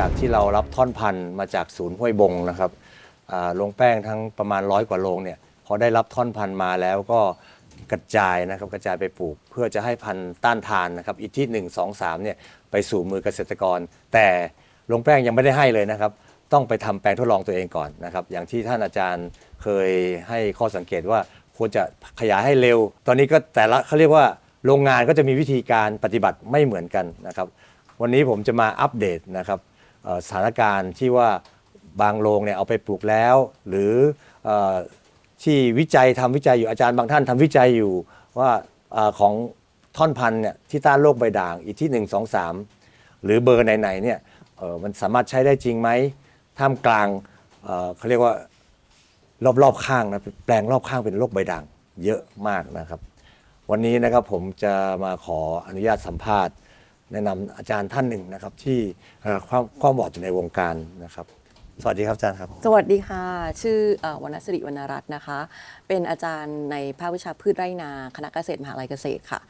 จากที่เรารับท่อนพันธุ์มาจากศูนย์ห้วยบงนะครับโรงแป้งทั้งประมาณร้อยกว่าโรงเนี่ยพอได้รับท่อนพันธุ์มาแล้วก็กระจายนะครับกระจายไปปลูก เพื่อจะให้พันธุ์ต้านทานนะครับอีกที่ 1 2 3เนี่ยไปสู่มือเกษตรกร แต่โรงแป้งยังไม่ได้ให้เลยนะครับ ต้องไปทำแปลงทดลองตัวเองก่อนนะครับ อย่างที่ท่านอาจารย์เคยให้ข้อสังเกตว่าควรจะขยายให้เร็ว ตอนนี้ก็แต่ละเขาเรียกว่าโรงงานก็จะมีวิธีการปฏิบัติไม่เหมือนกันนะครับ วันนี้ผมจะมาอัปเดตนะครับ สถานการณ์ที่ว่าบางโรงเนี่ยเอาไปปลูกแล้ว หรืออที่วิจัยทำวิจัยอยู่อาจารย์บางท่านทำวิจัยอยู่ว่าอของท่อนพันธุ์เนี่ยที่ต้านโรคใบด่างอีกที่ 1 2 3 หรือเบอร์ไหนๆเนี่ยมันสามารถใช้ได้จริงไหมท่ามกลางเเขาเรียกว่ารอบๆข้างนะแปลงรอบข้างเป็นโรคใบด่างเยอะมากนะครับ วันนี้นะครับผมจะมาขออนุญาตสัมภาษณ์ แนะนำอาจารย์ท่านหนึ่งนะครับ ที่เอ่อความความบอดอยู่ในวงการนะครับ สวัสดีครับอาจารย์ครับ สวัสดีค่ะ ชื่อเอ่อวรรณสิริวรรณรัตน์นะคะ เป็นอาจารย์ในภาควิชาพืชไร่นาคณะเกษตรมหาลัยเกษตรค่ะ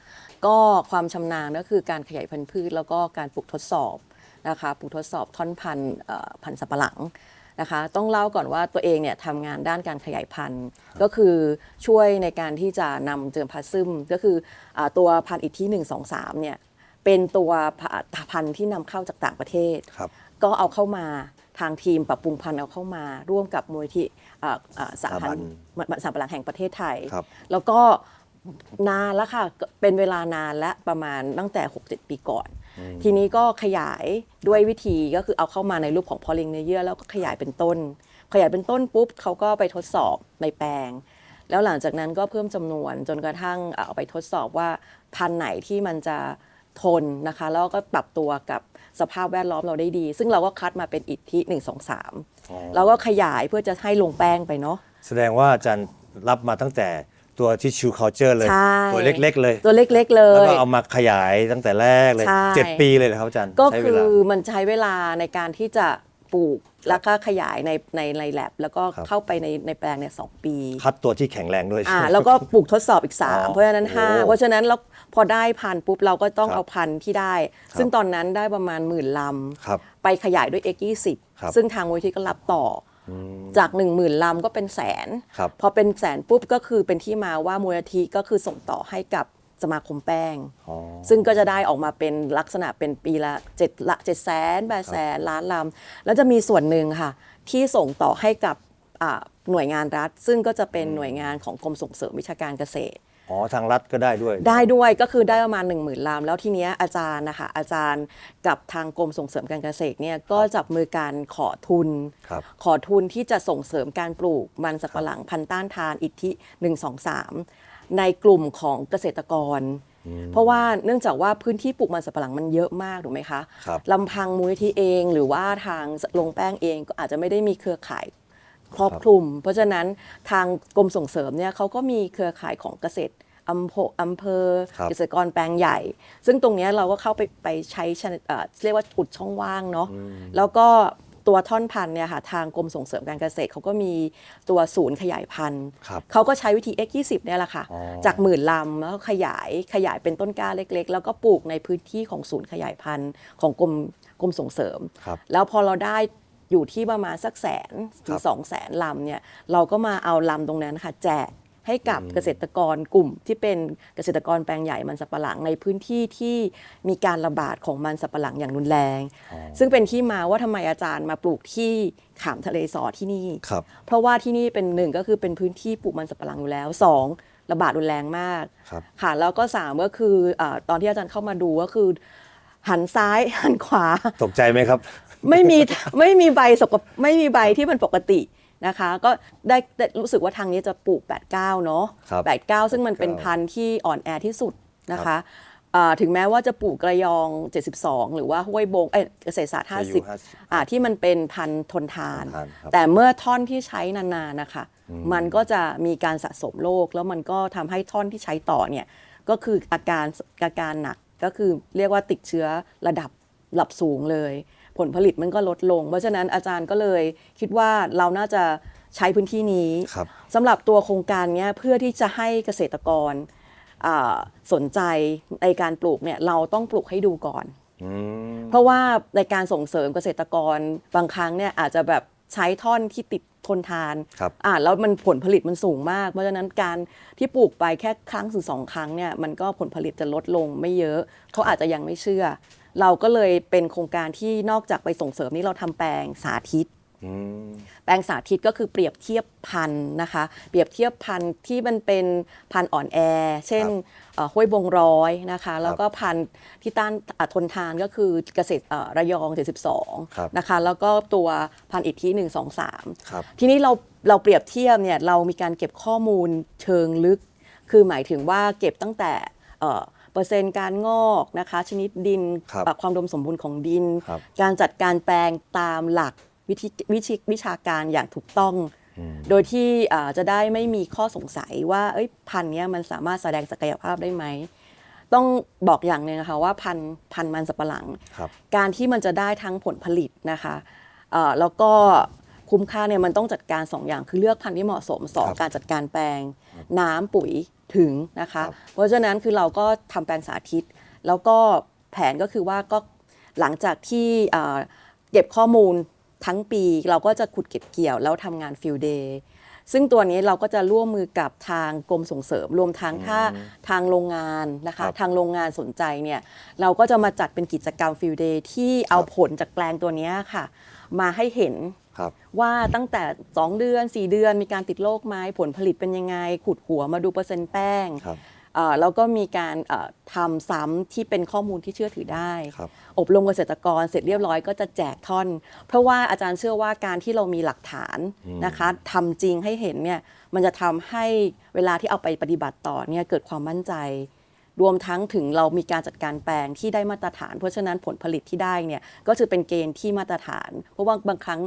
ก็ความชำนาญก็คือการขยายพันธุ์พืช แล้วก็การปลูกทดสอบนะคะปลูกทดสอบท่อนพันธุ์เอ่อพันธุ์สับปะหลังนะคะต้องเล่าก่อนว่าตัวเองเนี่ยทำงานด้านการขยายพันธุ์ ก็คือช่วยในการที่จะนำเจิมพลาซึม ก็คืออาตัวพันธุ์อีกที่ 1 2 3เนี่ย เป็นตัวพันธุ์ที่นำเข้าจากต่างประเทศครับก็เอาเข้ามาทางทีมปรับปรุงพันธุ์เอาเข้ามา ร่วมกับมูลที่อ่าอ่าสาพันธ์สาปะหลังแห่งประเทศไทยครับแล้วก็นานแล้วค่ะก็เป็นเวลานานและประมาณตั้งแต่ 6-7 ปีก่อน ทีนี้ก็ขยายด้วยวิธีก็คือเอาเข้ามาในรูปของพอลิงเนเยอร์แล้วก็ขยายเป็นต้น ขยายเป็นต้นปุ๊บเขาก็ไปทดสอบในแปลง แล้วหลังจากนั้นก็เพิ่มจำนวนจนกระทั่งเอาไปทดสอบว่าพันธุ์ไหนที่มันจะ ทนนะคะ แล้วก็ปรับตัวกับสภาพแวดล้อมเราได้ดี ซึ่งเราก็คัดมาเป็นอิทธิ1 2 3แล้วก็ขยายเพื่อจะให้ลงแป้งไปเนาะแสดงว่าอาจารย์รับมาตั้งแต่ตัวที่ชูเคาเจอร์เลย ใช่ตัวเล็กๆเลย ตัวเล็กๆเลแล้วย ก็เอามาขยายตั้งแต่แรกเลยใช่ เจ็ดปีเลยเหรอครับอาจารย์ก็ใช้เวคือลามันใช้เวลาในการที่จะปลูกแล้วก็ขยายในในในแลบแล้วก็ครับ เข้าไปในในแปลงเนี่ยสองปี คัดตัวที่แข็งแรงด้วยอ่าใช่ไหม แล้วก็ปลูกทดสอบอีก อ๋อ3เพราะฉะนั้นโอ้5เพราะฉะนั้นแล้ว พอได้พันธุ์ปุ๊บเราก็ต้องครับเอาพันธุ์ที่ได้ครับซึ่งตอนนั้นได้ประมาณหมื่นลครับำไปขยายด้วย X ครับ20 ซึ่งทางมูลที่ก็รับต่ออจาก 1 0,000ลำก็เป็นแสนครับพอเป็นแสนปุ๊บก็คือเป็นที่มาว่ามูลนิธิก็คือส่งต่อให้กับสมาคมแป้งอ๋อซึ่งก็จะได้ออกมาเป็นลักษณะเป็นปีละ7ละ7แสนแปดแสนล้านลำ แล้วจะมีส่วนหนึ่งค่ะ ที่ส่งต่อให้กับอ่าหน่วยงานรัฐ ซึ่งก็จะเป็นหน่วยงานของกรมส่งเสริมวิชาการเกษตร อ๋อทางรัฐก็ได้ด้วย ได้ด้วยก็คือได้ประมาณ 1 0,000ลำแล้วทีเนี้ยอาจารย์นะคะอาจารย์กับทางกรมส่งเสริมการเกษตรเนี่ยก็จับมือการขอทุน ครับขอทุนที่จะส่งเสริมการปลูกมันสับปะหลังพันธุ์ต้านทานอิทธิ 1 2 3 ในกลุ่มของเกษตรกรเพราะว่าเนื่องจากว่าพื้นที่ปลูกมันสับปะหลังมันเยอะมากถูกไหมคะครับ ลำพังมูลนิธิเองหรือว่าทางลงแป้งเองก็อาจจะไม่ได้มีเครือข่าย ครอบคลุม เพราะฉะนั้นทางกรมส่งเสริมเนี่ยเขาก็มีเครือข่ายของเกษตรอำเภออำเภอครับเกษตรกรแปลงใหญ่ ซึ่งตรงเนี้ยเราก็เข้าไปไปใช้ชนเอ่อเรียกว่าอุดช่องว่างเนาะแล้วก็ตัวท่อนพันธุ์เนี่ยค่ะทางกรมส่งเสริมการเกษตรเขาก็มีตัวศูนย์ขยายพันธุ์ครับเขาก็ใช้วิธี X 2 0 เนี่ยแหละค่ะอ๋อจากหมื่นลำแล้วก็ขยายขยายเป็นต้นกล้าเล็ก ๆ แล้วก็ปลูกในพื้นที่ของศูนย์ขยายพันธุ์ของกรมกรมส่งเสริมครับแล้วพอเราได้ อยู่ที่ประมาณสักแสนถึคงรับสองแสนลำเนี่ยเราก็มาเอาลำตรงนั้นค่ะแจกให้กับเกษตรกรกลุ่มที่เป็นเกษตรกรแปลงใหญ่มันสับปะหลังในพื้นที่ที่มีการระบาดของมันสับปะหลังอย่างรุนแรง ซึ่งเป็นที่มาว่าทำไมอาจารย์มาปลูกที่ขามทะเลสอที่นี่ครับเพราะว่าที่นี่เป็นหนึ่งก็คือเป็นพื้นที่ปลูกมันสับปะหลังอยู่แล้วสองระบาดรุนแรงมากครับค่ะแล้วก็สามก็คืออาตอนที่อาจารย์เข้ามาดูก็คือหันซ้ายหันขวา ตกใจไหมครับ ไม่มีไม่มีใบสกปไม่มีใบที่มันปกตินะคะ ก็ได้ได้รู้สึกว่าทางนี้จะปลูก 89 เนาะครับ89 ซึ่งมันเป็น89พันธุ์ที่อ่อนแอที่สุดนะคะอ่าถึงแม้ว่าจะปลูกกระยอง 72 หรือว่าห้วยบงเอ้ยเกษตรศาสตร์อายุ50อ่าที่มันเป็นพันธุ์ทนทานทนทานครับแต่เมื่อท่อนที่ใช้นานๆนะคะ มันก็จะมีการสะสมโรคแล้วมันก็ทำให้ท่อนที่ใช้ต่อเนี่ยก็คืออาการอาการหนักก็คือเรียกว่าติดเชื้อระดับระดับสูงเลย ผลผลิตมันก็ลดลง เพราะฉะนั้นอาจารย์ก็เลยคิดว่าเราน่าจะใช้พื้นที่นี้ครับสำหรับตัวโครงการเนี้ยเพื่อที่จะให้เกษตรกรอ่าสนใจในการปลูกเนี่ยเราต้องปลูกให้ดูก่อนอืมเพราะว่าในการส่งเสริมเกษตรกรบางครั้งเนี่ยอาจจะแบบใช้ท่อนที่ติดทนทานครับอ่าแล้วมันผลผลิตมันสูงมาก เพราะฉะนั้นการที่ปลูกไปแค่ครั้งถึงสองครั้งเนี่ยมันก็ผลผลิตจะลดลงไม่เยอะ เขาอาจจะยังไม่เชื่อ เราก็เลยเป็นโครงการที่นอกจากไปส่งเสริมนี่เราทำแปลงสาธิตอืมแปลงสาธิตก็คือเปรียบเทียบพันธุ์นะคะ เปรียบเทียบพันธุ์ที่มันเป็นพันธุ์อ่อนแอ เช่นเอ่อห้วยบงร้อยนะคะ แล้วก็พันธุ์ที่ต้านอะทนทานก็คือเกษตรเอ่อระยองครับ72 นะคะ แล้วก็ตัวพันธุ์อิทธิ 1 2 3ครับทีนี้เราเราเปรียบเทียบเนี่ยเรามีการเก็บข้อมูลเชิงลึก คือหมายถึงว่าเก็บตั้งแต่ เอ่อเปอร์เซ็นต์การงอกนะคะ ชนิดดินครับปรับความอุดมสมบูรณ์ของดิน ครับ การจัดการแปลงตามหลักวิธีวิชิวิชาการอย่างถูกต้อง อืม โดยที่อ่าจะได้ไม่มีข้อสงสัยว่าเอ้ยพันธุ์เนี้ยมันสามารถแสดงศักยภาพได้ไหม ต้องบอกอย่างหนึ่งนะคะว่าพันธุ์พันธุ์มันสับปะหลัง ครับ การที่มันจะได้ทั้งผลผลิตนะคะเอ่อแล้วก็ คุ้มค่าเนี่ยมันต้องจัดการ 2 อย่าง คือเลือกพันธุ์ที่เหมาะสมสองครับการจัดการแปลง น้ำปุ๋ยถึงนะคะครับเพราะฉะนั้นคือเราก็ทำแปลงสาธิต แล้วก็แผนก็คือว่าก็หลังจากที่เอ่อเก็บข้อมูลทั้งปีเราก็จะขุดเก็บเกี่ยวแล้วทำงานฟิลเดย์ซึ่งตัวนี้เราก็จะร่วมมือกับทางกรมส่งเสริม รวมทั้งถ้าทางโรงงานนะครัคะบทางโรงงานสนใจเนี่ยเราก็จะมาจัดเป็นกิจกรรมฟิลเดย์ที่เอาครับผลจากแปลงตัวเนี้ยค่ะ มาให้เห็นครับว่าตั้งแต่ 2 เดือน 4 เดือนมีการติดโรคไหมผลผลิตเป็นยังไง ขุดหัวมาดูเปอร์เซ็นต์แป้งครับ เอ่อแล้วก็มีการเอ่อทำซ้ำที่เป็นข้อมูลที่เชื่อถือได้ ครับ อบรมเกษตรกรเสร็จเรียบร้อยก็จะแจกท่อน เพราะว่าอาจารย์เชื่อว่าการที่เรามีหลักฐานนะคะทำจริงให้เห็นเนี่ยมันจะทำให้เวลาที่เอาไปปฏิบัติต่อเนี่ยเกิดความมั่นใจ รวมทั้งถึงเรามีการจัดการแปลงที่ได้มาตรฐาน เพราะฉะนั้นผลผลิตที่ได้เนี่ยก็จะเป็นเกณฑ์ที่มาตรฐาน เพราะว่าบางครั้ง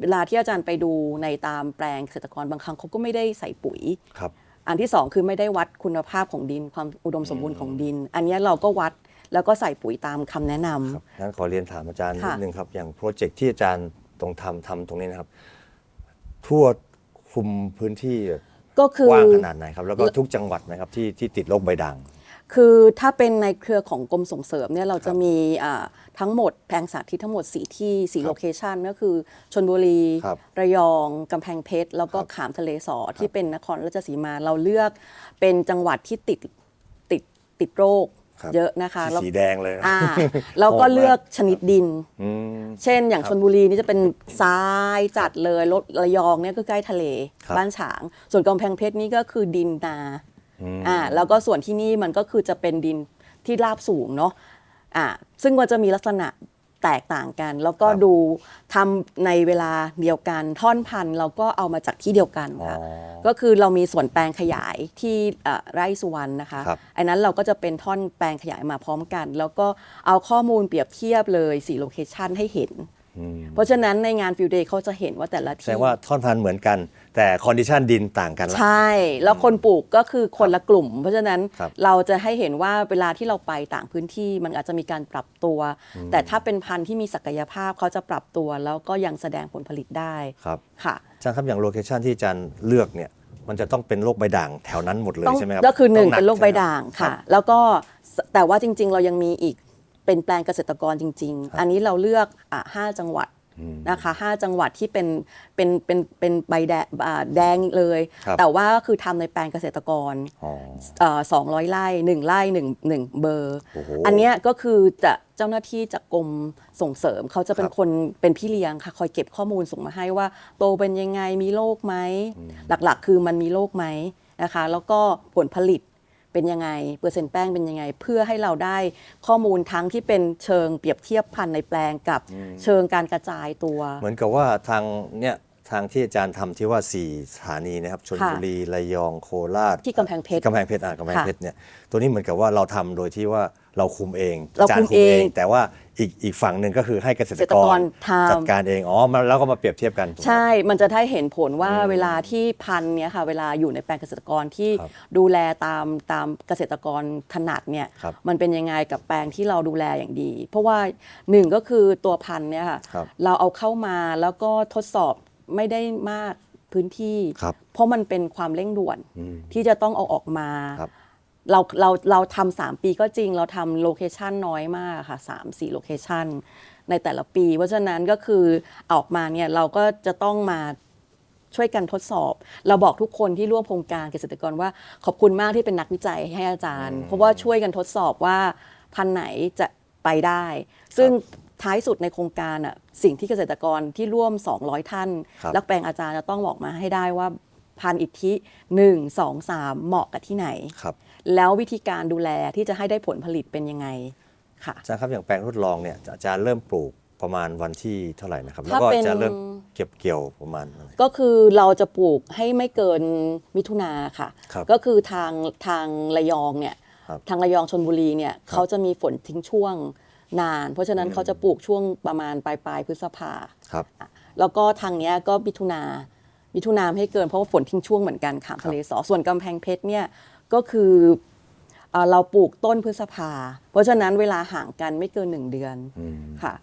เวลาที่อาจารย์ไปดูในตามแปลงเกษตรกรบางครั้งเขาก็ไม่ได้ใส่ปุ๋ย ครับ อันที่สองคือไม่ได้วัดคุณภาพของดิน ความอุดมสมบูรณ์ของดิน อันเนี้ยเราก็วัดแล้วก็ใส่ปุ๋ยตามคำแนะนำ ครับงั้นขอเรียนถามอาจารย์นิค่ะ ดนึงครับ อย่างโปรเจกต์ที่อาจารย์ตรงทำทำตรงนี้นะครับ ทั่วคลุมพื้นที่ก็คืกอ ว้างขนาดไหนครับ แล้วก็ทุกจังหวัดไหมครับที่ที่ติดโรคใบด่าง คือถ้าเป็นในเครือของกรมส่งเสริมเนี่ยเราจะมีอ่าทั้งหมดแปลงสาธิตทั้งหมด 4 ที่4โลเคชันก็คือชนบุรีครับระยอง กำแพงเพชร แล้วก็ครับขามทะเลสอที่เป็นนครราชสีมาเราเลือกเป็นจังหวัดที่ติดติดติดโรคครับเยอะนะคะแล้วสีแดงเลยนะอ่าแล้วก็โหดมากเลือกชนิดดินอืมเช่นอย่างครับชนบุรีนี่จะเป็นทรายจัดเลยรถระยองเนี่ยก็ใกล้ทะเลครับบ้านฉาง ส่วนกำแพงเพชรนี่ก็คือดินนา อืมอ่าแล้วก็ส่วนที่นี่มันก็คือจะเป็นดินที่ราบสูงเนาะอ่าซึ่งมันจะมีลักษณะแตกต่างกัน แล้วก็ครับดูทำในเวลาเดียวกันท่อนพันธุ์เราก็เอามาจากที่เดียวกันอ๋อค่ะก็คือเรามีส่วนแปลงขยายที่เอ่อไร่สุวรรณนะคะครับอันนั้นเราก็จะเป็นท่อนแปลงขยายมาพร้อมกัน แล้วก็เอาข้อมูลเปรียบเทียบเลย4โลเคชันให้เห็นอืม เพราะฉะนั้นในงานฟิลเดย์เขาจะเห็นว่าแต่ละแสที่ดงว่าท่อนพันธุ์เหมือนกัน แต่คอนดิชันดินต่างกันละ ใช่ แล้วคนปลูกก็คือคนละกลุ่ม เพราะฉะนั้นครับเราจะให้เห็นว่าเวลาที่เราไปต่างพื้นที่มันอาจจะมีการปรับตัว แต่ถ้าเป็นพันธุ์ที่มีศักยภาพเขาจะปรับตัวแล้วก็ยังแสดงผลผลิตได้ครับ ค่ะ อาจารย์ครับอย่างโลเคชันที่อาจารย์เลือกเนี่ยมันจะต้องเป็นโรคใบด่างแถวนั้นหมดเลยต้องใช่ไหมครับก็คือหนึ่งต้เป็นโรคใบช่ไหมด่างรับค่ะรับแล้วก็สแต่ว่าจริงๆ เรายังมีอีก เป็นแปลงเกษตรกรจริงครับๆอันนี้เราเลือกอะห้าจังหวัดอืมนะคะห้าจังหวัดที่เป็นเป็นเป็นเป็นใบแดงอ่าแดงเลยครับแต่ว่าก็คือทำในแปลงเกษตรกรอ๋อสองร้อยไร่หนึ่งไร่หนึ่งหนึ่งเบอร์โอ้โหอันเนี้ยก็คือจะเจ้าหน้าที่จากกรมส่งเสริมเขาจะเป็นครับคนเป็นพี่เลี้ยงค่ะคอยเก็บข้อมูลส่งมาให้ว่า โตเป็นยังไงมีโรคไหม หลักๆ คือมันมีโรคไหมนะคะ แล้วก็ผลผลิต เป็นยังไง เปอร์เซ็นต์แป้งเป็นยังไง เพื่อให้เราได้ข้อมูลทั้งที่เป็นเชิงเปรียบเทียบพันธุ์ในแปลงกับเชิงการกระจายตัว เหมือนกับว่าทางเนี่ย ทางที่อาจารย์ทำที่ว่า 4 สถานีนะครับชลบุรีระยองโคราชที่กำแพงเพชรกำแพงเพชรอะกำแพงค่ะเพชรเนี่ยตัวนี้เหมือนกับว่าเราทำโดยที่ว่าเราคุมเองเราจารคุย์มเอง แต่ว่าอีกอีกฝั่งหนึ่งก็คือให้เกษตรเกษตรกกรรทำจัดการเองอ๋อมาแล้วก็มาเปรียบเทียบกันถูกไหมใช่ มันจะได้เห็นผลว่าเวลาที่พันธุ์เนี่ยค่ะเวลาอยู่ในแปลงเกษตรกรที่ครับดูแลตามตามเกษตรกรถนัดเนี่ยครับมันเป็นยังไงกับแปลงที่เราดูแลอย่างดี เพราะว่าหนึ่งก็คือตัวพันธุ์เนี่ยค่ะครับเราเอาเข้ามาแล้วก็ทดสอบ ไม่ได้มากพื้นที่ ครับ เพราะมันเป็นความเร่งด่วนอืม ที่จะต้องเอาออกมา ครับ เราเราเราทำสามปีก็จริง เราทำโลเคชันน้อยมากค่ะสามสี่โลเคชันในแต่ละปี เพราะฉะนั้นก็คือออกมาเนี่ยเราก็จะต้องมาช่วยกันทดสอบ เราบอกทุกคนที่ร่วมโครงการเกษตรกรว่าขอบคุณมากที่เป็นนักวิจัยให้อาจารย์ เพราะว่าช่วยกันทดสอบว่าพันธุ์ไหนจะไปได้ ซึ่ง ท้ายสุดในโครงการอะสิ่งที่เกษตรกรที่ร่วม 200 ท่าน ครับแล้วแปลงอาจารย์จะต้องบอกมาให้ได้ว่าพันธุ์อิทธิหนึ่งสองสามเหมาะกับที่ไหน ครับแล้ววิธีการดูแลที่จะให้ได้ผลผลิตเป็นยังไงค่ะ อาจารย์ครับอย่างแปลงทดลองเนี่ยอาจารย์เริ่มปลูกประมาณวันที่เท่าไหร่นะครับแล้วถ้าก็เป็น จะเริ่มเก็บเกี่ยวประมาณอะไร ก็คือเราจะปลูกให้ไม่เกินมิถุนาค่ะ ครับก็คือทางทางระยองเนี่ยครับทางระยองชนบุรีเนี่ยเขาจะมีฝนทิ้งช่วง นาน เพราะฉะนั้นเขาจะปลูกช่วงประมาณปลายปลายๆพฤษภาครับ แล้วก็ทางเนี้ยก็มิถุนามิถุนาไม่ให้เกินเพราะว่าฝนทิ้งช่วงเหมือนกันค่ะทะเลสอส่วนกำแพงเพชรเนี่ยก็คือเอ่อเราปลูกต้นพฤษภา เพราะฉะนั้นเวลาห่างกันไม่เกินหนึ่งเดือนอืมค่ะ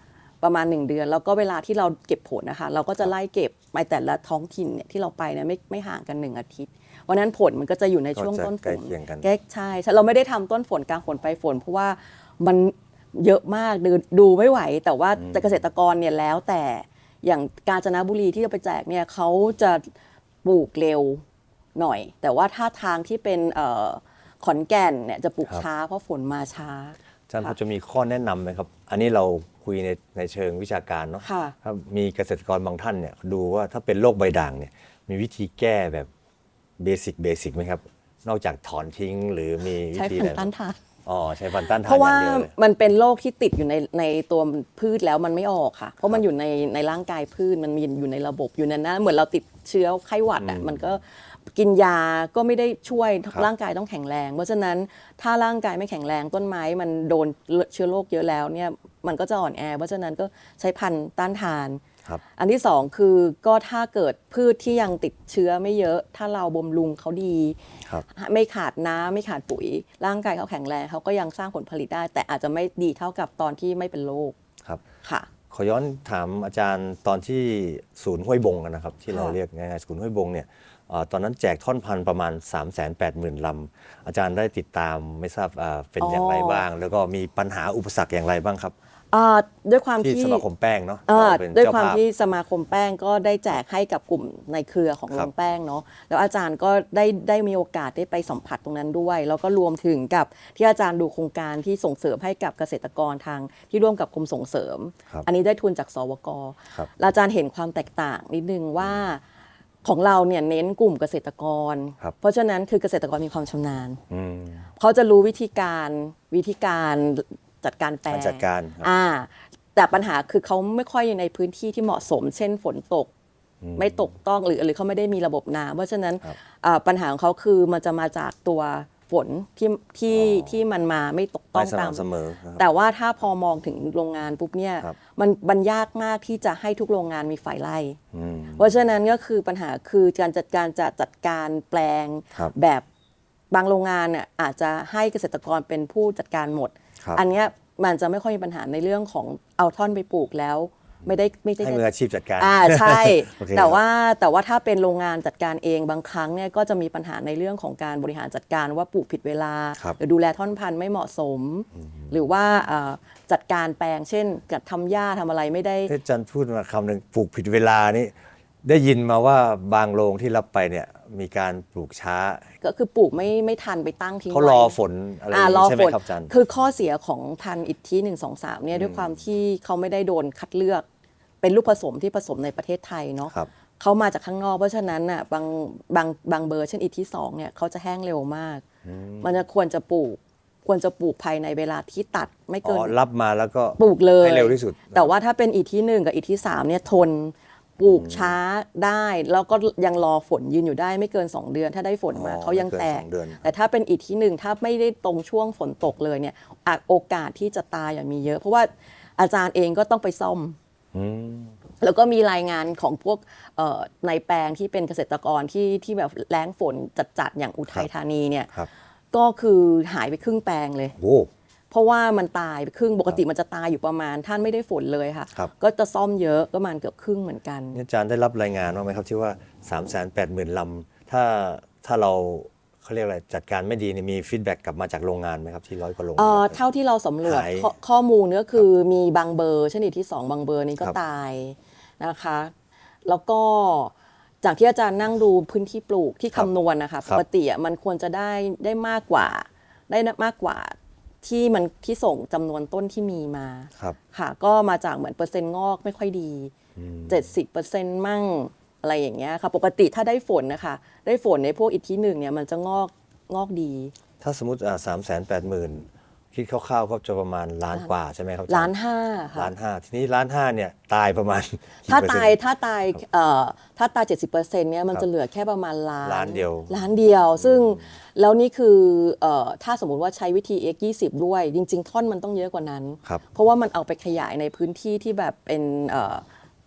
ประมาณหนึ่งเดือน แล้วก็เวลาที่เราเก็บผลนะคะ เราก็จะไล่เก็บไปแต่ละท้องถิ่นเนี่ยที่เราไปเนี่ยไม่ไม่ห่างกันหนึ่งอาทิตย์วันนั้นผลมันก็จะอยู่ในช่วงก็จะต้นฝใกล้นเคียงกันใกล้ใช่ใช่เราไม่ได้ทำต้นฝนกลางฝนปลายฝน เพราะว่ามัน เยอะมากดูดูไม่ไหว แต่ว่าแต่เกษตรกรเนี่ยแล้วแต่อย่างกาญจนบุรีที่เราไปแจกเนี่ยเขาจะปลูกเร็วหน่อย แต่ว่าถ้าทางที่เป็นเอ่อขอนแก่นเนี่ยจะปลูกครับช้าเพราะฝนมาช้าอาจารย์พค่ะอจะมีข้อแนะนำไหมครับ อันนี้เราคุยในในเชิงวิชาการเนาะค่ะถ้ามีเกษตรกรบางท่านเนี่ยดูว่าถ้าเป็นโรคใบด่างเนี่ยมีวิธีแก้แบบเบสิกเบสิกไหมครับ นอกจากถอนทิ้งหรือมีวิใช้ธีพัอะนไรธุ์ต้านทาน อ๋อใช้พันธุ์ต้านทานเพราะอว่าย่างเดียวเลย มันเป็นโรคที่ติดอยู่ในในตัวพืชแล้วมันไม่ออกค่ะ เพราะมันอยู่ในในร่างกายพืชมันมีอยู่ในระบบอยู่ในนั้นเหมือนเราติดเชื้อไข้หวัดอะมันก็กินยาก็ไม่ได้ช่วยครับ ร่างกายต้องแข็งแรง เพราะฉะนั้นถ้าร่างกายไม่แข็งแรงต้นไม้มันโดนเชื้อโรคเยอะแล้วเนี่ยมันก็จะอ่อนแอ เพราะฉะนั้นก็ใช้พันธุ์ต้านทาน ครับ อันที่สองคือก็ถ้าเกิดพืชที่ยังติดเชื้อไม่เยอะ ถ้าเราบำรุงเขาดี ครับ ไม่ขาดน้ำไม่ขาดปุ๋ย ร่างกายเขาแข็งแรงเขาก็ยังสร้างผลผลิตได้ แต่อาจจะไม่ดีเท่ากับตอนที่ไม่เป็นโรคครับ ค่ะ ขอย้อนถามอาจารย์ตอนที่ศูนย์ห้วยบงกันนะครับ ที่เราค่ะ เรียกง่ายๆศูนย์ห้วยบงเนี่ยเอ่อตอนนั้นแจกท่อนพันธุ์ประมาณ 3 8 0 0 0 0ลำอาจารย์ได้ติดตามไม่ทราบอ่าเป็นอย่างไรบ้าง แล้วก็มีปัญหาอุปสรรคอย่างไรบ้างครับ อ่าด้วยความที่ที่สมาคมแป้งเนาะอ่าเราเป็นด้วยเจ้าความภาพ ที่สมาคมแป้งก็ได้แจกให้กับกลุ่มในเครือของคโรรับงแป้งเนาะแล้วอาจารย์ก็ได้ได้มีโอกาสได้ไปสัมผัสตรงนั้นด้วย แล้วก็รวมถึงกับที่อาจารย์ดูโครงการที่ส่งเสริมให้กับเกษตรกรทางที่ร่วมกับกรมส่งเสริม ครับ อันนี้ได้ทุนจากสวกครับ แล้วอาจารย์เห็นความแตกต่างนิดนึงว่าของเราเนี่ยเน้นกลุ่มเกษตรกร ครับ เพราะฉะนั้นคือเกษตรกรมีความชำนาญ อืม เขาจะรู้วิธีการวิธีการ จัดการแปลงการจัดการครับ อ่า แต่ปัญหาคือเขาไม่ค่อยอยู่ในพื้นที่ที่เหมาะสม เช่นฝนตกไม่ตกต้องหรือหรือเขาไม่ได้มีระบบน้ำเพราะฉะนั้นครับอ่าปัญหาของเขาคือมันจะมาจากตัวฝนที่ที่อ๋อ ที่มันมาไม่ตกต้ไม่องสตาม่ำเสมอนะครับ แต่ว่าถ้าพอมองถึงโรงงานปุ๊บเนี่ยครับ มันมันยากมากที่จะให้ทุกโรงงานมีไฟไล่อืม เพราะฉะนั้นก็คือปัญหาคือการจัดการจะจัดการแปลงครับ แบบ บางโรงงานเนี่ยอาจจะให้เกษตรกรเป็นผู้จัดการหมดครับอันเนี้ยมันจะไม่ค่อยมีปัญหาในเรื่องของเอาท่อนไปปลูกแล้วไม่ได้ไม่ได้ให้มืออาชีพจัดการอ่าใช่โอเคแต่ว่าแต่ว่าถ้าเป็นโรงงานจัดการเองบางครั้งเนี่ยก็จะมีปัญหาในเรื่องของการบริหารจัดการว่าปลูกผิดเวลาครับหรือดูแลท่อนพันธุ์ไม่เหมาะสม หรือว่าเอ่อจัดการแปลงเช่นกัดทำหญ้าทำอะไรไม่ได้เอ๊ะอาจารย์พูดมาคำหนึ่งปลูกผิดเวลานี่ได้ยินมาว่าบางโรงที่รับไปเนี่ย มีการปลูกช้า ก็คือปลูกไม่ไม่ทันไปตั้งทิ้งเขาไว้รอฝนอะไรอย่างอ่านี้รอใช่ไหฝมนครับอาจารย์ คือข้อเสียของพันธุ์อิทธิหนึ่งสองสามเนี่ยด้วยความที่เขาไม่ได้โดนคัดเลือก เป็นลูกผสมที่ผสมในประเทศไทยเนาะครับ เขามาจากข้างนอกเพราะฉะนั้นน่ะบางบางบางเบอร์เช่นอิทธิสองเนี่ยเขาจะแห้งเร็วมาก มันจะควรจะปลูก ควรจะปลูกภายในเวลาที่ตัดไม่อ๋เกิอนรับมาแล้วก็ปลูกเลย ให้เร็วที่สุด แต่ว่าถ้าเป็นอีที่หนึ่งกับอีที่สามเนี่ยทน ปลูกช้าได้ แล้วก็ยังรอฝนยืนอยู่ได้ไม่เกิน 2 เดือน ถ้าได้ฝนมาอ๋อเขายังไม่เกินแตกสองเดือนแต่ถ้าเป็นอีที่หนึ่งถ้าไม่ได้ตรงช่วงฝนตกเลยเนี่ยอาจโอกาสที่จะตายอย่างมีเยอะ เพราะว่าอาจารย์เองก็ต้องไปซ่อมอืมแล้วก็มีรายงานของพวกเอ่อในแปลงที่เป็นเกษตรกรที่ที่แบบแล้งฝนจัดๆอย่างอุทัยธานีเนี่ยครับก็คือหายไปครึ่งแปลงเลยโอ้ เพราะว่ามันตายไปครึ่งปกติมันจะตายอยู่ประมาณ ท่านไม่ได้ฝนเลยค่ะครับก็จะซ่อมเยอะก็ประมาณเกือบครึ่งเหมือนกันนี่อาจารย์ได้รับรายงานบ้างไหมครับที่ว่า 3 8 0 0 0 0ลำถ้าถ้าเราเขาเรียกอะไรจัดการไม่ดีเนี่ยมีฟีดแบ็กกลับมาจากโรงงานไหมครับที่ร้อยกว่าโรงเอ่อนี่ยเท่าที่เราสำรวจหายข้อข้อมูลก็คือมีบางเบอร์ชนิดที่ 2 บางเบอร์นี้ก็ครับตายนะคะ แล้วก็จากที่อาจารย์นั่งดูพื้นที่ปลูกที่ครับคำนวณนะคะคปรับกติอะมันควรจะได้ได้มากกว่าได้มากกว่า ที่มันที่ส่งจำนวนต้นที่มีมาครับ ค่ะ ก็มาจากเหมือนเปอร์เซ็นต์งอกไม่ค่อยดี 70%มั่งอะไรอย่างเงี้ยค่ะ ปกติถ้าได้ฝนนะคะ ได้ฝนในพวกอีกที่หนึ่งเนี่ยมันจะงอกงอกดี ถ้าสมมติสามแสนแปดหมื่น คิดคร่าวๆก็จะประมาณล้านกว่าใช่ไหมครับอจรย์ล้านห้าค่ะล้านห้าทีนี้ล้านห้าเนี่ยตายประมาณกี่ถ้าเปอร์ตาเซ็นยต์ถ้าตายเอ่อถ้าตาย70%เนี่ยมันครับจะเหลือแค่ประมาณล้านล้านเดียวล้านเดียว ซึ่งแล้วนี่คือเอ่อถ้าสมมุติว่าใช้วิธี x 20ด้วย จริง ๆ ท่อนมันต้องเยอะกว่านั้นครับเพราะว่ามันเอาไปขยายในพื้นที่ที่แบบเป็นเอ่อ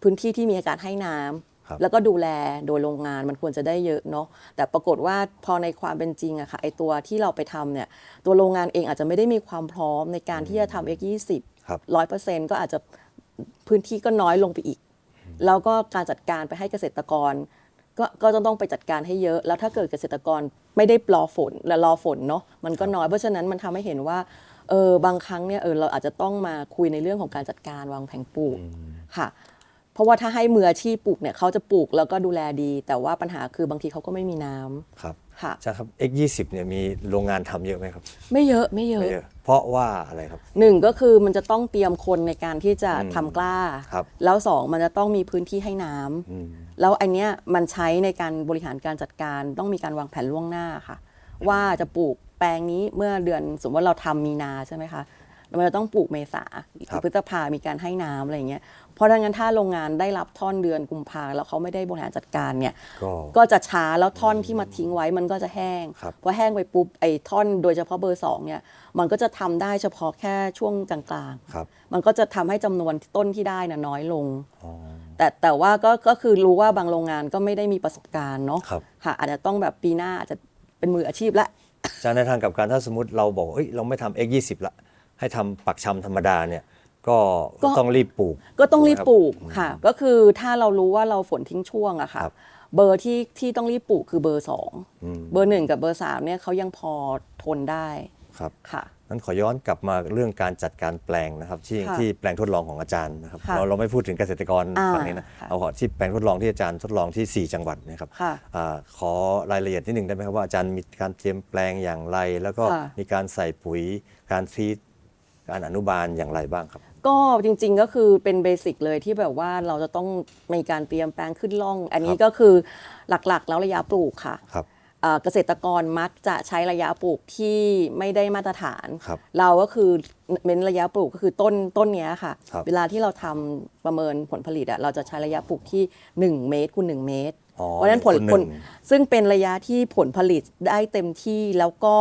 พื้นที่ที่มีอาการให้น้ำครับ แล้วก็ดูแลโดยโรงงานมันควรจะได้เยอะเนาะแต่ปรากฏว่าพอในความเป็นจริงอะค่ะไอตัวที่เราไปทำเนี่ยตัวโรงงานเองอาจจะไม่ได้มีความพร้อมในการที่จะทำ x 20ครับร้อยเปอร์เซ็นต์ก็อาจจะพื้นที่ก็น้อยลงไปอีก แล้วก็การจัดการไปให้เกษตรกรก็ก็จะต้องไปจัดการให้เยอะ แล้วถ้าเกิดเกษตรกรไม่ได้รอฝนและรอฝนเนาะมันก็น้อยเพราะฉะนั้นมันทำให้เห็นว่าเออบางครั้งเนี่ยเออเราอาจจะต้องมาคุยในเรื่องของการจัดการวางแผนปลูกค่ะ เพราะว่าถ้าให้มืออาชีพปลูกเนี่ยเขาจะปลูกแล้วก็ดูแลดี แต่ว่าปัญหาคือบางทีเขาก็ไม่มีน้ำครับค่ะ อาจารย์ครับ X 20 เนี่ยมีโรงงานทำเยอะไหมครับไม่เยอะไม่เยอะ ไม่เยอะ เพราะว่าอะไรครับ หนึ่งก็คือมันจะต้องเตรียมคนในการที่จะทำกล้า ครับ แล้วสองมันจะต้องมีพื้นที่ให้น้ำอืม แล้วอันเนี้ยมันใช้ในการบริหารการจัดการต้องมีการวางแผนล่วงหน้าค่ะ ว่าจะปลูกแปลงนี้เมื่อเดือนสมมติว่าเราทำมีนาใช่ไหมคะ มันจะต้องปลูกเมษาครับพฤษภามีการให้น้ำอะไรอย่างเงี้ยเพราะดังนั้นถ้าโรงงานได้รับท่อนเดือนกุมภาแล้วเขาไม่ได้บริหารจัดการเนี่ยก็ก็จะช้าแล้วท่อนที่มาทิ้งไว้มันก็จะแห้งครับพอแห้งไปปุ๊บไอ้ท่อนโดยเฉพาะเบอร์สองเนี่ยมันก็จะทำได้เฉพาะแค่ช่วงกลางๆครับมันก็จะทำให้จำนวนต้นที่ได้นะน้อยลงอ๋อแต่แต่ว่าก็ก็คือรู้ว่าบางโรงงานก็ไม่ได้มีประสบการณ์เนาะครับค่ะอาจจะต้องแบบปีหน้าอาจจะเป็นมืออาชีพละอาจารย์ในทางกลับการถ้าสมมติเราบอกว่าเอ้ยเราไม่ทำ X 20 ละ ให้ทำปักชำธรรมดาเนี่ยก็ก็ ต้องรีบปลูก ก็ต้องรีบปลูกถูไหมคค่ะ ก็คือถ้าเรารู้ว่าเราฝนทิ้งช่วงอะค่ะ ครับ เบอร์ที่ที่ต้องรีบปลูกคือเบอร์สองอืมเบอร์หนึ่งกับเบอร์สามเนี่ยเขายังพอทนได้ครับ ค่ะ นั้นขอย้อนกลับมาเรื่องการจัดการแปลงนะครับ ที่ค่ะที่แปลงทดลองของอาจารย์นะครับ ค่ะเราเราไม่พูดถึงเกษตรกรอ่าฝั่งนี้นะค่ะ เอาขอที่แปลงทดลองที่อาจารย์ทดลองที่ 4 จังหวัดเนะครับค่ะ อาขอรายละเอียดนิดหนึ่งได้ไหมครับว่าอาจารย์มีการเตรียมแปลงอย่างไร แล้วก็ค่ะ มีการใส่ปุ๋ยการซีด การอนุบาลอย่างไรบ้างครับ ก็จริงๆก็คือเป็นเบสิกเลยที่แบบว่าเราจะต้องมีการเตรียมแปลงขึ้นร่อง อันนี้ครับก็คือหลักๆ แล้วระยะปลูกค่ะครับเอ่อเกษตรกรมักจะใช้ระยะปลูกที่ไม่ได้มาตรฐานครับเราก็คือเน้นระยะปลูกก็คือต้นต้นเนี้ยค่ะครับเวลาที่เราทำประเมินผลผลิตอะเราจะใช้ระยะปลูกที่ 1 เมตรคูณ1เมตรอ๋อเพราะฉะนั้นผลคูณหผนึ่ลงซึ่งเป็นระยะที่ผลผลิตได้เต็มที่แล้วก็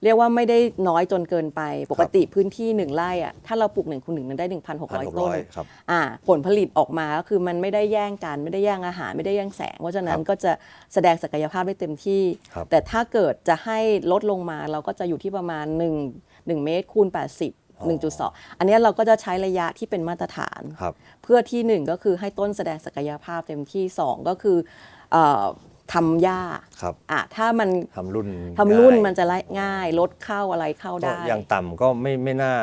เอ่อเรียกว่าไม่ได้น้อยจนเกินไป ปกติพื้นที่หนึ่งไร่อะถ้าเราปลูกหนึ่งคูณหนึ่งนั้นได้ 1,600 ต้น1,600ครับอ่าผลผลิตออกมาก็คือมันไม่ได้แย่งกันไม่ได้แย่งอาหารไม่ได้แย่งแสง เพราะฉะนั้นครับก็จะแสดงศักยภาพได้เต็มที่ครับแต่ถ้าเกิดจะให้ลดลงมาเราก็จะอยู่ที่ประมาณ 1 1 เมตรคูณ 80 1.2 อันเนี้ยเราก็จะใช้ระยะที่เป็นมาตรฐานครับเพื่อที่หนึ่งก็คือให้ต้นแสดงศักยภาพเต็มที่สองก็คือเอ่อ ทำหญ้าครับอะถ้ามันทำรุ่นทำรุ่นง่ายมันจะไล่ง่ายลดเข้าอะไรเข้าก็ได้อย่างต่ำก็ไม่ไม่น่า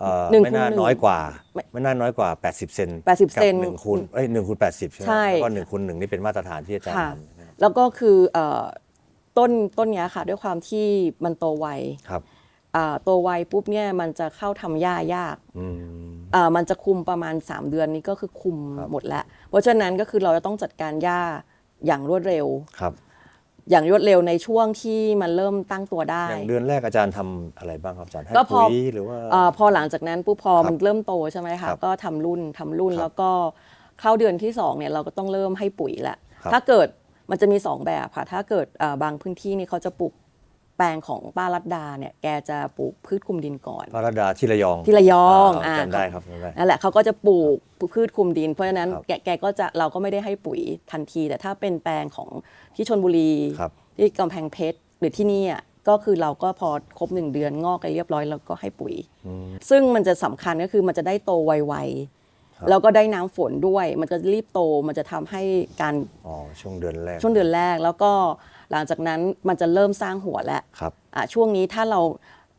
เอ่อหนึ่งไม่น่าคูณหนึ่งน้อยกว่าไม่ไม่น่าน้อยกว่า 80 เซน80กับเซนหนึ่งคูณเอ้ยหนึ่งคูณแปดสิบใช่ไหมใช่แล้วก็หนึ่งคูณหนึ่งนี่เป็นมาตรฐานที่อาจารย์ค่ะทำนะครับแล้วก็คือเอ่อต้นต้นเนี้ยค่ะ ด้วยความที่มันโตไวครับอ่าโตไวปุ๊บเนี่ยมันจะเข้าทำหญ้ายากอืมอ่ามันจะคุมประมาณ 3 เดือนนี้ก็คือคุมครับหมดแล้ว เพราะฉะนั้นก็คือเราจะต้องจัดการหญ้า อย่างรวดเร็ว ครับ อย่างรวดเร็วในช่วงที่มันเริ่มตั้งตัวได้ อย่างเดือนแรกอาจารย์ทำอะไรบ้างครับอาจารย์ให้ก็พอ ปุ๋ยหรือว่า เอ่อพอหลังจากนั้นปุ๊บพอครับมันเริ่มโตใช่ไหมครัคะบก็ทำรุ่นทำรุ่นครับแล้วก็เข้าเดือนที่สองเนี่ยเราก็ต้องเริ่มให้ปุ๋ยละครับถ้าเกิดมันจะมีสองแบบค่ะถ้าเกิดเอ่อบางพื้นที่นี่เขาจะปลูก แปลงของป้ารัตดาเนี่ยแกจะปลูกพืชคลุมดินก่อน พระรดาที่ระยองที่ระยองาอ่าจำได้ครับจำได้ นั่นแหละเขาก็จะปลูกพืชคลุมดิน เพราะฉะนั้นครับแกแกก็จะเราก็ไม่ได้ให้ปุ๋ยทันที แต่ถ้าเป็นแปลงของที่ชนบุรีครับ ที่กำแพงเพชรหรือที่นี่อะก็คือเราก็พอครบหนึ่งเดือนงอกไปเรียบร้อยแล้วก็ให้ปุ๋ยอืมซึ่งมันจะสำคัญก็คือมันจะได้โตไวครับๆแล้วก็ได้น้ำฝนด้วย มันจะรีบโตมันจะทำให้การ อ๋อช่วงเดือนแรก ช่วงเดือนแรกแล้วก็ หลังจากนั้นมันจะเริ่มสร้างหัวแล้วครับอะช่วงนี้ถ้าเรา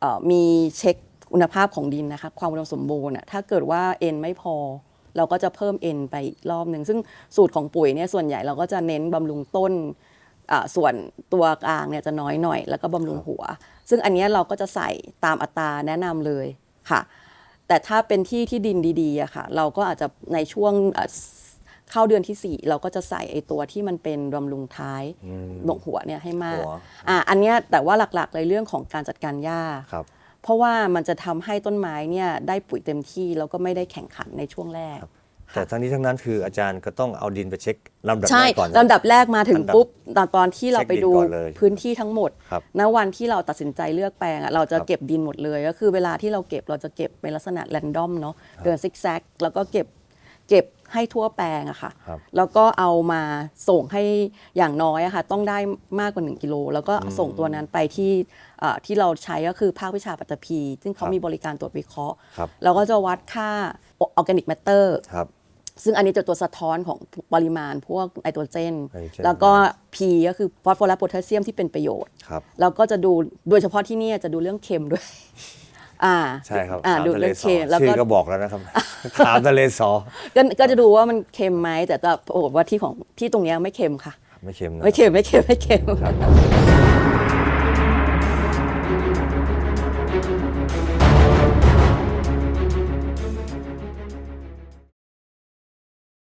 เอ่อมีเช็คคุณภาพของดินนะคะความอุดมสมบูรณ์อะถ้าเกิดว่าเอ็นไม่พอ เราก็จะเพิ่มเอ็นไปอีกรอบหนึ่งซึ่งสูตรของปุ๋ยเนี่ยส่วนใหญ่เราก็จะเน้นบำรุงต้นอะส่วนตัวกลางเนี่ยจะน้อยหน่อย แล้วก็บำรุงหัว ซึ่งอันเนี้ยเราก็จะใส่ตามอัตราแนะนำเลยค่ะ แต่ถ้าเป็นที่ที่ดินดีๆอะค่ะ เราก็อาจจะในช่วง เอ่อเข้าเดือนที่ 4 เราก็จะใส่ไอตัวที่มันเป็นบำรุงท้ายลงหัวเนี่ยให้มากหัว อะอันเนี้ยแต่ว่าหลักๆเลยเรื่องของการจัดการหญ้า ครับ เพราะว่ามันจะทำให้ต้นไม้เนี่ยได้ปุ๋ยเต็มที่แล้วก็ไม่ได้แข่งขันในช่วงแรก แต่ทั้งนี้ทั้งนั้นคืออาจารย์ก็ต้องเอาดินไปเช็คลำดับใช่แรกก่อนนะลำดับแรกมาถึงอันดับปุ๊บตอนตอนที่เราไปดูเช็คดินก่อนเลยพื้นที่ทั้งหมดครับณวันที่เราตัดสินใจเลือกแปลงอะเราจะครับเก็บดินหมดเลย ก็คือเวลาที่เราเก็บเราจะเก็บเป็นลักษณะแรนดอมเนาะเดินซิกแซกแล้วก็เก็บเก็บ ให้ทั่วแปลงอะค่ะ ครับ แล้วก็เอามาส่งให้อย่างน้อยอะค่ะ ต้องได้มากกว่า 1 กิโล แล้วก็ส่งตัวนั้นไปที่เอ่อที่เราใช้ก็คือภาควิชาปัตตภีซึ่งเขาครับมีบริการตรวจวิเคราะห์ ครับเราก็จะวัดค่าออร์แกนิกแมตเตอร์ ครับ ซึ่งอันนี้จะตัวสะท้อนของปริมาณพวกไนโตรเจน ไนโตรเจน แล้วก็ P ก็คือฟอสฟอรัสโพแทสเซียมที่เป็นประโยชน์ ครับ แล้วก็จะดูโดยเฉพาะที่เนี่ยจะดูเรื่องเค็มด้วย อ่าใช่ครับอ่าถามดูทะเลเรื่องสอเค็มแล้วชื่ก็ อก็บอกแล้วนะครับ ถามทะเลสอก็ก็จะดูว่ามันเค็มไหมแต่จะโอ้ว่าที่ของที่ตรงเนี้ยไม่เค็มค่ะ ไม่เค็มนะ ไม่เค็มไม่เค็มไม่เค็ม